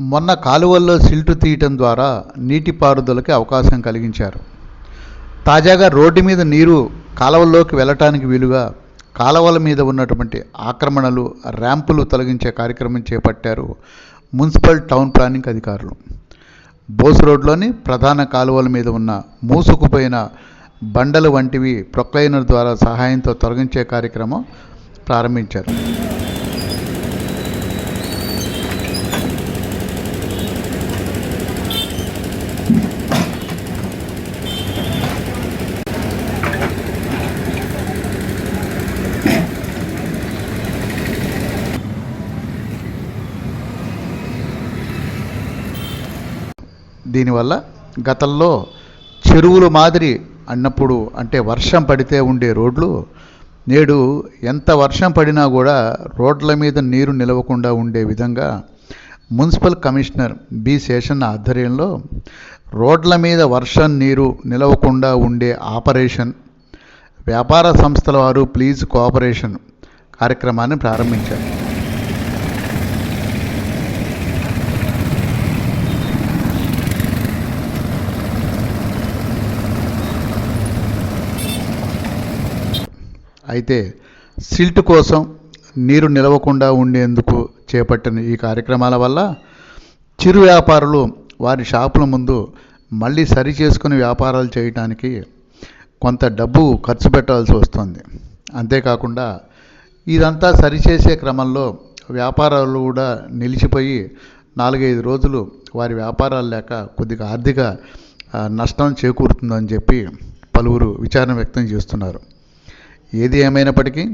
మొన్న కాలువల్లో సిల్టు తీయటం ద్వారా నీటిపారుదలకి అవకాశం కలిగించారు. తాజాగా రోడ్డు మీద నీరు కాలువల్లోకి వెళ్ళటానికి వీలుగా కాలువల మీద ఉన్నటువంటి ఆక్రమణలు ర్యాంపులు తొలగించే కార్యక్రమం చేపట్టారు మున్సిపల్ టౌన్ ప్లానింగ్ అధికారులు. బోస్ రోడ్లోని ప్రధాన కాలువల మీద ఉన్న మూసుకుపోయిన బండలు వంటివి ప్రొక్లైనర్ ద్వారా సహాయంతో తొలగించే కార్యక్రమం ప్రారంభించారు. దీనివల్ల గతంలో చెరువులు మాదిరి అన్నప్పుడు అంటే వర్షం పడితే ఉండే రోడ్లు నేడు ఎంత వర్షం పడినా కూడా రోడ్ల మీద నీరు నిలవకుండా ఉండే విధంగా మున్సిపల్ కమిషనర్ బి శేషన్ ఆధ్వర్యంలో రోడ్ల మీద వర్షం నీరు నిలవకుండా ఉండే ఆపరేషన్ వ్యాపార సంస్థల వారు ప్లీజ్ కోఆపరేషన్ కార్యక్రమాన్ని ప్రారంభించారు. అయితే సిల్ట్ కోసం నీరు నిలవకుండా ఉండేందుకు చేపట్టిన ఈ కార్యక్రమాల వల్ల చిరు వ్యాపారులు వారి షాపుల ముందు మళ్ళీ సరి చేసుకుని వ్యాపారాలు చేయడానికి కొంత డబ్బు ఖర్చు పెట్టాల్సి వస్తుంది. అంతేకాకుండా ఇదంతా సరిచేసే క్రమంలో వ్యాపారాలు కూడా నిలిచిపోయి నాలుగైదు రోజులు వారి వ్యాపారాలు లేక కొద్దిగా ఆర్థిక నష్టం చేకూరుతుందని చెప్పి పలువురు విచారణ వ్యక్తం చేస్తున్నారు. ఏది ఏమైనప్పటికీ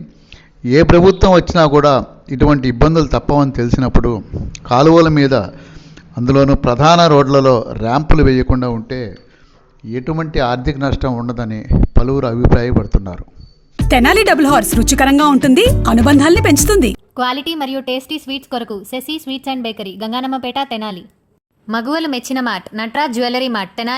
ఏ ప్రభుత్వం వచ్చినా కూడా ఇటువంటి ఇబ్బందులు తప్పవని తెలిసినప్పుడు కాలువల మీద అందులోనూ ప్రధాన రోడ్లలో ర్యాంపులు వేయకుండా ఉంటే ఎటువంటి ఆర్థిక నష్టం ఉండదని పలువురు అభిప్రాయపడుతున్నారు. తెనాలి డబుల్ హార్స్ రుచికరంగా ఉంటుంది అనుబంధాల్ని పెంచుతుంది. క్వాలిటీ మరియు టేస్టీ స్వీట్స్ కొరకు Sashi sweets and bakery Ganganammapeta Tenali. మగువలు మెచ్చిన mart Natraj jewellery mart Tenali.